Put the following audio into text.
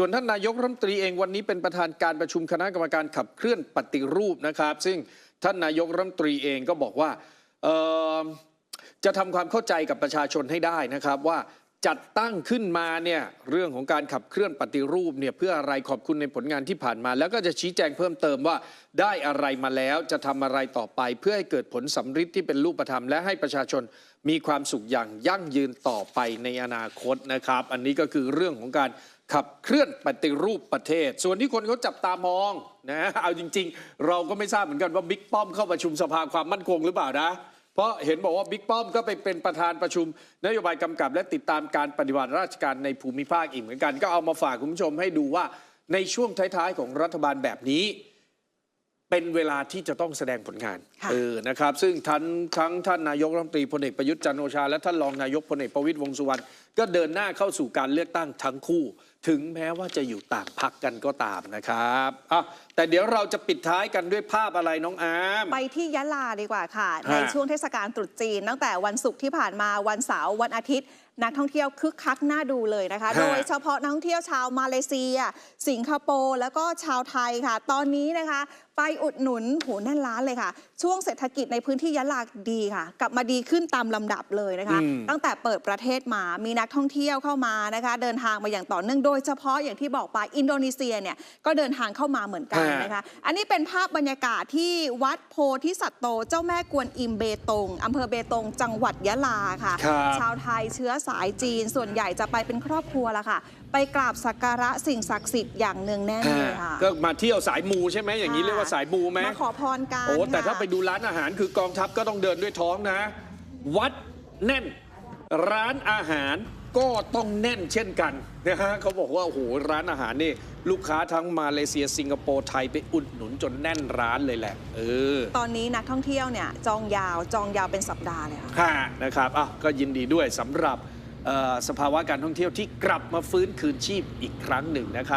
ส่วนท่านนายกรัฐมนตรีเองวันนี้เป็นประธานการประชุมคณะกรรมการขับเคลื่อนปฏิรูปนะครับ ซึ่งท่านนายกรัฐมนตรีเองก็บอกว่าจะทำความเข้าใจกับประชาชนให้ได้นะครับว่าจัดตั้งขึ้นมาเนี่ยเรื่องของการขับเคลื่อนปฏิรูปเนี่ยเพื่ออะไรขอบคุณในผลงานที่ผ่านมา แล้วก็จะชี้แจงเพิ่มเติมว่าได้อะไรมาแล้วจะทำอะไรต่อไป เพื่อให้เกิดผลสำฤทธิ์ที่เป็นรูปธรรม และให้ประชาชนมีความสุขอย่างยั่งยืนต่อไปในอนาคตนะครับ อันนี้ก็คือเรื่องของการ ขับเคลื่อนปฏิรูปประเทศ ส่วนที่คนเขาจับตามองนะเอาจริง ๆ เราก็ไม่ทราบเหมือนกันว่าบิ๊กป้อมเข้าประชุมสภาความมั่นคงหรือเปล่านะ เพราะเห็นบอกว่าบิ๊กป้อมก็ไปเป็นประธานประชุม นโยบายกำกับ และติดตามการปฏิบัติราชการในภูมิภาคอีกเหมือนกัน ก็เอามาฝากคุณผู้ชมให้ดูว่าในช่วงท้ายๆของรัฐบาลแบบนี้ เป็นเวลาที่จะต้องแสดงผลงานค่ะเออนะครับ ซึ่งทั้งทั้งท่านนายกรัฐมนตรีพลเอกประยุทธ์จันทร์โอชาและท่านรองนายกพลเอกประวิตยวงษ์สุวรรณก็เดินหน้าเข้าสู่การเลือกตั้งทั้งคู่ถึงแม้ว่าจะอยู่ต่างพักกันก็ตามนะครับอะแต่เดี๋ยวเราจะปิดท้ายกันด้วยภาพอะไรน้องอาร์มไปที่ยะลาดีกว่าค่ะฮะในช่วงเทศกาลตรุษจีน ตั้งแต่วันศุกร์ที่ผ่านมาวันเสาร์วันอาทิตย์ นักท่องเที่ยวคึกคักน่าดูเลยนะคะฮะโดยเฉพาะนักท่องเที่ยวชาวมาเลเซีย สิงคโปร์แล้วก็ชาวไทยค่ะ ตอนนี้นะคะ ไปอุดหนุนโหแน่นร้านเลยค่ะ ช่วงเศรษฐกิจในพื้นที่ยะลาดีค่ะ กลับมาดีขึ้นตามลำดับเลยนะคะอืมตั้งแต่เปิดประเทศมามีนักท่องเที่ยวเข้ามานะคะ เดินทางมาอย่างต่อเนื่องโดยเฉพาะอย่างที่บอกไปอินโดนีเซียเนี่ยก็เดินทางเข้ามาเหมือนกันนะคะอันนี้เป็นภาพบรรยากาศที่วัดโพธิสัตว์โต เจ้าแม่กวนอิมเบตงอำเภอเบตง จังหวัดยะลาค่ะครับชาวไทยเชื้อสายจีนส่วนใหญ่จะไปเป็นครอบครัวละค่ะ ไปกราบสักการะสิ่งศักดิ์สิทธิ์อย่างเนืองแน่นเลยค่ะก็มาเที่ยวสายมูใช่ไหมอย่างนี้ค่ะเรียกว่าสายมูไหมมาขอพรกันโอ้แต่ค่ะถ้าไปดูร้านอาหารคือกองทัพก็ต้องเดินด้วยท้องนะ วัดแน่นร้านอาหาร ก็ต้องแน่นเช่นกันนะฮะเขาบอกว่าโอ้โหร้านอาหารนี่ ลูกค้าทั้งมาเลเซียสิงคโปร์ไทยไปอุดหนุนจนแน่นร้านเลยแหละเออตอนนี้นักท่องเที่ยวเนี่ยจองยาวจองยาวเป็นสัปดาห์เลยค่ะค่ะนะครับอะก็ยินดีด้วยสำหรับเอ่อสภาวะการท่องเที่ยวที่กลับมาฟื้นคืนชีพอีกครั้งหนึ่งนะครับ